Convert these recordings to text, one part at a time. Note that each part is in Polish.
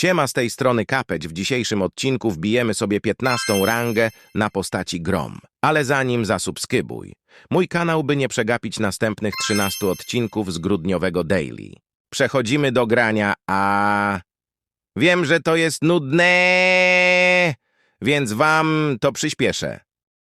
Siema z tej strony Kapeć. W dzisiejszym odcinku wbijemy sobie 15 rangę na postaci Grom. Ale zanim zasubskrybuj. Mój kanał, by nie przegapić następnych 13 odcinków z grudniowego daily. Przechodzimy do grania, a... Wiem, że to jest nudne, więc wam to przyspieszę.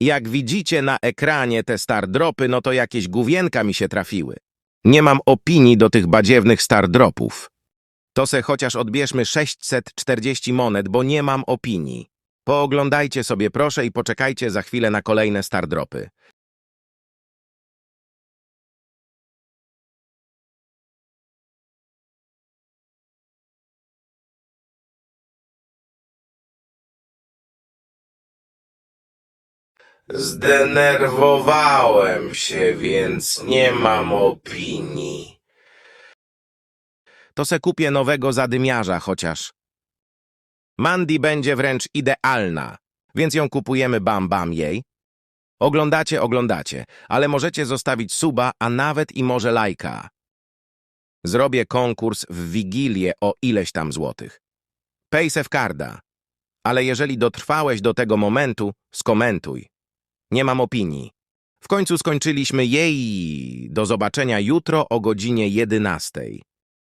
Jak widzicie na ekranie te stardropy, no to jakieś główienka mi się trafiły. Nie mam opinii do tych badziewnych stardropów. To se chociaż odbierzmy 640 monet, bo nie mam opinii. Pooglądajcie sobie proszę i poczekajcie za chwilę na kolejne stardropy. Zdenerwowałem się, więc nie mam opinii. To se kupię nowego zadymiarza chociaż. Mandy będzie wręcz idealna, więc ją kupujemy bam bam jej. Oglądacie, oglądacie, ale możecie zostawić suba, a nawet i może lajka. Zrobię konkurs w Wigilię o ileś tam złotych. Pejse w karda. Ale jeżeli dotrwałeś do tego momentu, skomentuj. Nie mam opinii. W końcu skończyliśmy jej. Do zobaczenia jutro o godzinie 11.